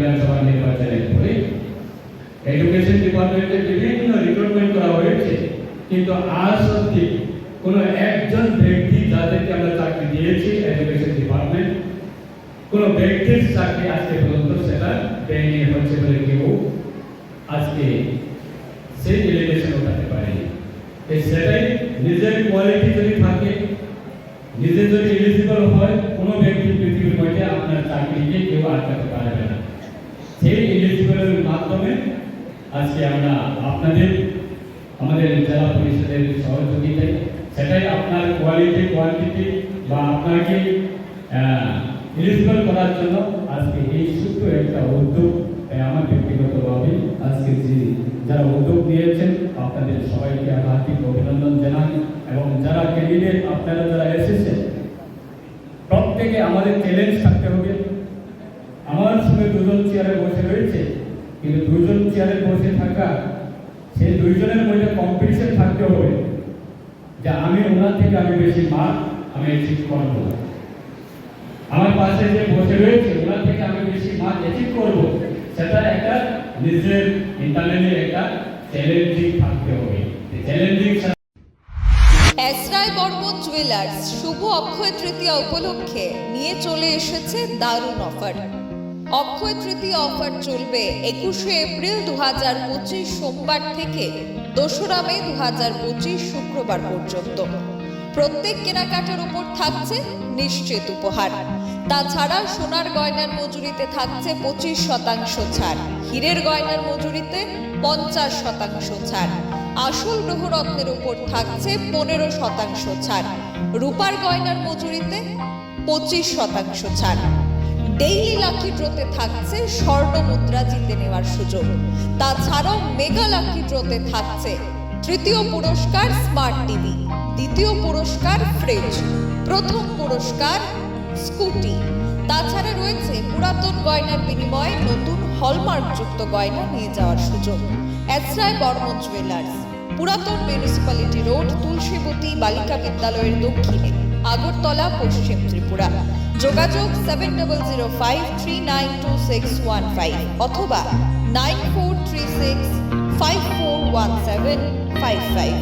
বিধানসভা নির্বাচনের পরে এডুকেশন ডিপার্টমেন্টে বিভিন্ন রিক্রুটমেন্ট করা হয়েছে। কিন্তু আজ অব্দি কোনো একজন ব্যক্তি যাদেরকে আমরা চাকরি দিয়েছি এডুকেশন ডিপার্টমেন্ট কোনো ব্যক্তির চাকরি আজকে পর্যন্ত সেটা দেয়নি, হচ্ছে বলে কেউ আজকে সেই ডেলিগেশন উঠাতে পারেনি। সেটাই নিজের কোয়ালিটি যদি থাকে, নিজে যদি এলিজিবল হয়, কোনো ব্যক্তি আজকে আমরা আপনাদের, আমাদের জেলা পরিষদের সহযোগিতায়, সেটাই আপনার কোয়ালিটি কোয়ান্টিটি বা আপনাকে এলিজিবল করার জন্য আজকে এই ছোট্ট একটা উদ্যোগ আমার ব্যক্তিগতভাবে আজকে যে যারা উদ্যোগ নিয়েছেন, আপনাদের সবাইকে হার্দিক অভিনন্দন জানাই এবং যারা ক্যান্ডিডেট আপনারা যারা এসেছেন, প্রত্যেকে আমাদের চ্যালেঞ্জ থাকতে হবে। আমার সঙ্গে দুজন চেয়ারে বসে রয়েছে। কিন্তু দুজন চেয়ারে বসে থাকা, সেই দুইজনের মধ্যে কম্পিটিশন থাকতে হবে যে আমি ওনার থেকে আমি বেশি মার্ক আমি অ্যাচিভ করব। আমার পাশে যে বসে রয়েছে, ওনার থেকে আমি বেশি মার্ক অ্যাচিভ করব, সেটা একটা নিজের ইন্টারনালি একটা চ্যালেঞ্জিং থাকতে হবে। চ্যালেঞ্জিং এসরায় বর্মন জুয়েলার্স শুভ অক্ষয় তৃতীয়া উপলক্ষে নিয়ে চলে এসেছে দারুণ অফার অক্ষয় তৃতীয়া অফার চলবে একুশে এপ্রিল দু হাজার পঁচিশ সোমবার থেকে দোসরা মে দু হাজার পঁচিশ শুক্রবার পর্যন্ত। প্রত্যেক কেনাকাটার উপর থাকছে নিশ্চিত উপহার। তাছাড়া সোনার গয়নার মজুরিতে থাকছে পঁচিশ শতাংশ ছাড়। হীরের গয়নার মজুরিতে পঞ্চাশ শতাংশ ছাড়। আসল গ্রহরত্নের উপর থাকছে পনেরো শতাংশ ছাড়। রূপার গয়নার মজুরিতে পঁচিশ শতাংশ ছাড়। ডেইলি লাকি ড্রোতে থাকছে স্বর্ণ মুদ্রা জিতে নেওয়ার সুযোগ। তাছাড়াও মেগা লাকি ড্রোতে থাকছে তৃতীয় পুরস্কার স্মার্ট টিভি দ্বিতীয় পুরস্কার ফ্রিজ প্রথম পুরস্কার স্কুটি তাছাড়া রয়েছে পুরাতন গয়নার বিনিময়ে নতুন হলমার্কযুক্ত গয়না নিয়ে যাওয়ার সুযোগ। এসরায় বর্মন জুয়েলার্স পুরাতন মিউনিসিপ্যালিটি রোড তুলসীবতী বালিকা বিদ্যালয়ের দক্ষিণে। আগরতলা, পশ্চিম ত্রিপুরা। যোগাযোগ seven double zero five three nine two six one five অথবা nine four three six five four one seven five five